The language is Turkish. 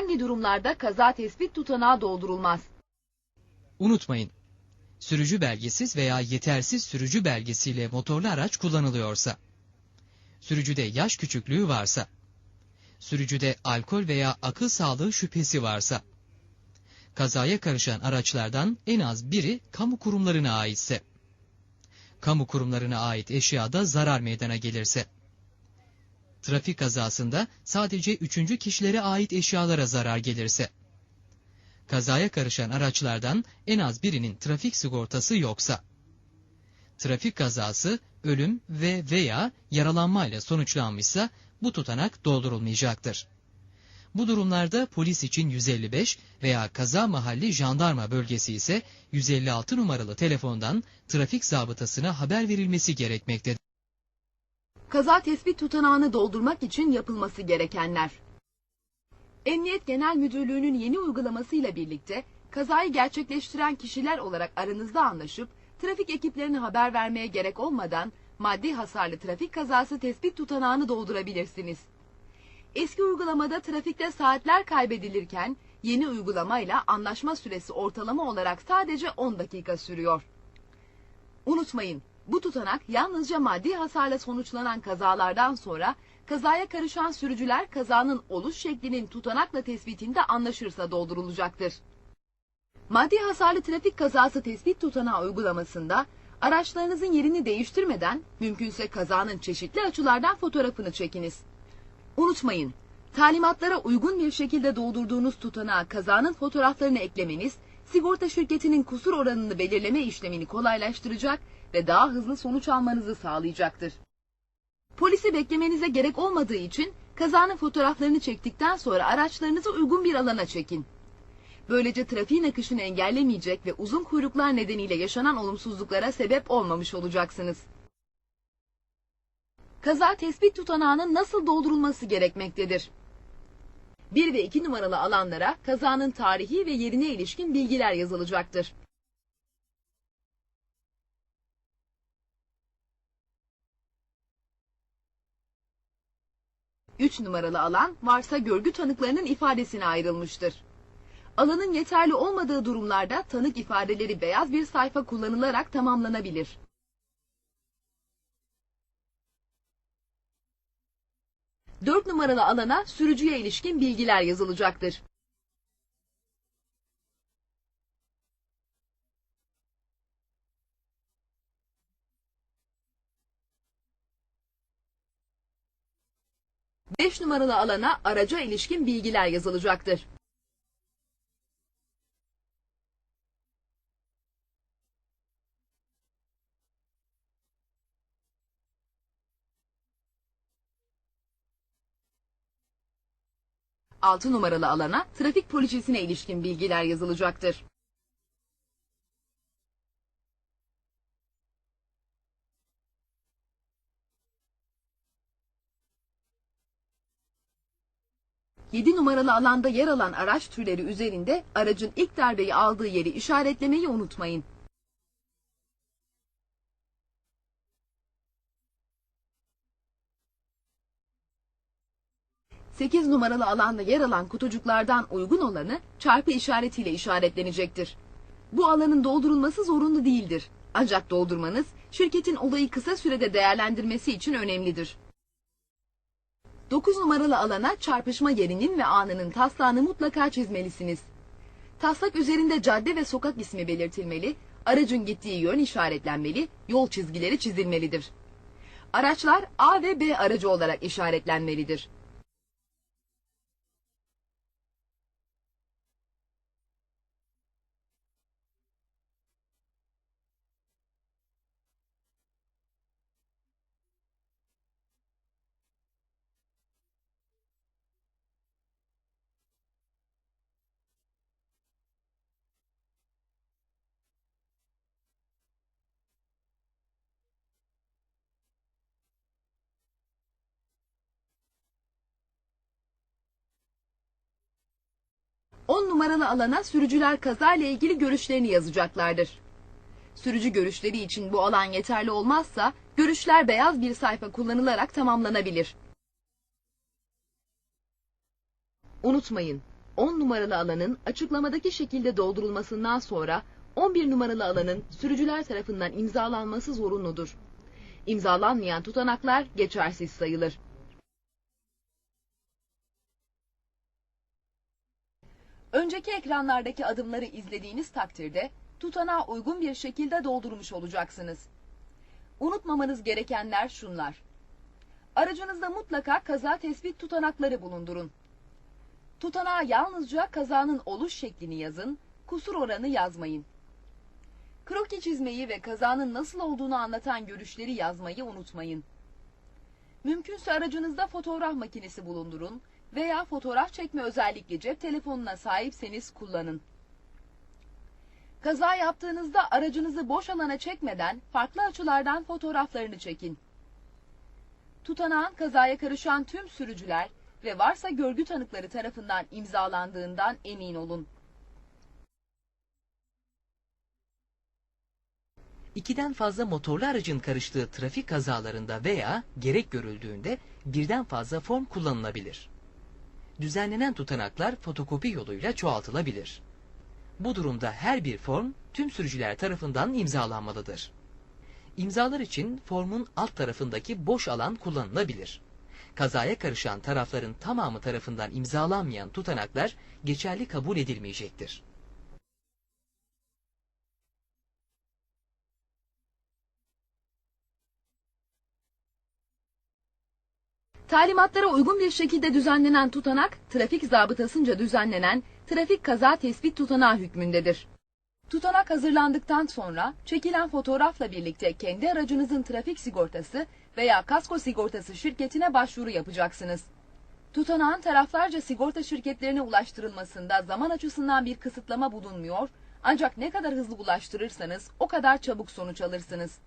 hangi durumlarda kaza tespit tutanağı doldurulmaz? Unutmayın, sürücü belgesiz veya yetersiz sürücü belgesiyle motorlu araç kullanılıyorsa, sürücüde yaş küçüklüğü varsa, sürücüde alkol veya akıl sağlığı şüphesi varsa, kazaya karışan araçlardan en az biri kamu kurumlarına aitse, kamu kurumlarına ait eşyada zarar meydana gelirse, trafik kazasında sadece üçüncü kişilere ait eşyalara zarar gelirse, kazaya karışan araçlardan en az birinin trafik sigortası yoksa, trafik kazası ölüm ve veya yaralanmayla sonuçlanmışsa bu tutanak doldurulmayacaktır. Bu durumlarda polis için 155 veya kaza mahalli jandarma bölgesi ise 156 numaralı telefondan trafik zabıtasına haber verilmesi gerekmektedir. Kaza tespit tutanağını doldurmak için yapılması gerekenler. Emniyet Genel Müdürlüğü'nün yeni uygulamasıyla birlikte kazayı gerçekleştiren kişiler olarak aranızda anlaşıp trafik ekiplerine haber vermeye gerek olmadan maddi hasarlı trafik kazası tespit tutanağını doldurabilirsiniz. Eski uygulamada trafikte saatler kaybedilirken yeni uygulamayla anlaşma süresi ortalama olarak sadece 10 dakika sürüyor. Unutmayın, bu tutanak yalnızca maddi hasarla sonuçlanan kazalardan sonra kazaya karışan sürücüler kazanın oluş şeklinin tutanakla tespitinde anlaşırsa doldurulacaktır. Maddi hasarlı trafik kazası tespit tutanağı uygulamasında araçlarınızın yerini değiştirmeden mümkünse kazanın çeşitli açılardan fotoğrafını çekiniz. Unutmayın, talimatlara uygun bir şekilde doldurduğunuz tutanağa kazanın fotoğraflarını eklemeniz, sigorta şirketinin kusur oranını belirleme işlemini kolaylaştıracak ve daha hızlı sonuç almanızı sağlayacaktır. Polisi beklemenize gerek olmadığı için kazanın fotoğraflarını çektikten sonra araçlarınızı uygun bir alana çekin. Böylece trafiğin akışını engellemeyecek ve uzun kuyruklar nedeniyle yaşanan olumsuzluklara sebep olmamış olacaksınız. Kaza tespit tutanağının nasıl doldurulması gerekmektedir? 1 ve 2 numaralı alanlara kazanın tarihi ve yerine ilişkin bilgiler yazılacaktır. Üç numaralı alan varsa görgü tanıklarının ifadesine ayrılmıştır. Alanın yeterli olmadığı durumlarda tanık ifadeleri beyaz bir sayfa kullanılarak tamamlanabilir. Dört numaralı alana sürücüye ilişkin bilgiler yazılacaktır. Beş numaralı alana araca ilişkin bilgiler yazılacaktır. Altı numaralı alana trafik polisine ilişkin bilgiler yazılacaktır. Yedi numaralı alanda yer alan araç türleri üzerinde aracın ilk darbeyi aldığı yeri işaretlemeyi unutmayın. 8 numaralı alanda yer alan kutucuklardan uygun olanı çarpı işaretiyle işaretlenecektir. Bu alanın doldurulması zorunlu değildir. Ancak doldurmanız şirketin olayı kısa sürede değerlendirmesi için önemlidir. 9 numaralı alana çarpışma yerinin ve anının taslağını mutlaka çizmelisiniz. Taslak üzerinde cadde ve sokak ismi belirtilmeli, aracın gittiği yön işaretlenmeli, yol çizgileri çizilmelidir. Araçlar A ve B aracı olarak işaretlenmelidir. On numaralı alana sürücüler kaza ile ilgili görüşlerini yazacaklardır. Sürücü görüşleri için bu alan yeterli olmazsa görüşler beyaz bir sayfa kullanılarak tamamlanabilir. Unutmayın, 10 numaralı alanın açıklamadaki şekilde doldurulmasından sonra 11 numaralı alanın sürücüler tarafından imzalanması zorunludur. İmzalanmayan tutanaklar geçersiz sayılır. Önceki ekranlardaki adımları izlediğiniz takdirde tutanağa uygun bir şekilde doldurmuş olacaksınız. Unutmamanız gerekenler şunlar. Aracınızda mutlaka kaza tespit tutanakları bulundurun. Tutanağa yalnızca kazanın oluş şeklini yazın, kusur oranı yazmayın. Kroki çizmeyi ve kazanın nasıl olduğunu anlatan görüşleri yazmayı unutmayın. Mümkünse aracınızda fotoğraf makinesi bulundurun veya fotoğraf çekme özellikli cep telefonuna sahipseniz kullanın. Kaza yaptığınızda aracınızı boş alana çekmeden farklı açılardan fotoğraflarını çekin. Tutanağın kazaya karışan tüm sürücüler ve varsa görgü tanıkları tarafından imzalandığından emin olun. İkiden fazla motorlu aracın karıştığı trafik kazalarında veya gerek görüldüğünde birden fazla form kullanılabilir. Düzenlenen tutanaklar fotokopi yoluyla çoğaltılabilir. Bu durumda her bir form tüm sürücüler tarafından imzalanmalıdır. İmzalar için formun alt tarafındaki boş alan kullanılabilir. Kazaya karışan tarafların tamamı tarafından imzalanmayan tutanaklar geçerli kabul edilmeyecektir. Talimatlara uygun bir şekilde düzenlenen tutanak, trafik zabıtasınca düzenlenen trafik kaza tespit tutanağı hükmündedir. Tutanak hazırlandıktan sonra çekilen fotoğrafla birlikte kendi aracınızın trafik sigortası veya kasko sigortası şirketine başvuru yapacaksınız. Tutanağın taraflarca sigorta şirketlerine ulaştırılmasında zaman açısından bir kısıtlama bulunmuyor ancak ne kadar hızlı ulaştırırsanız o kadar çabuk sonuç alırsınız.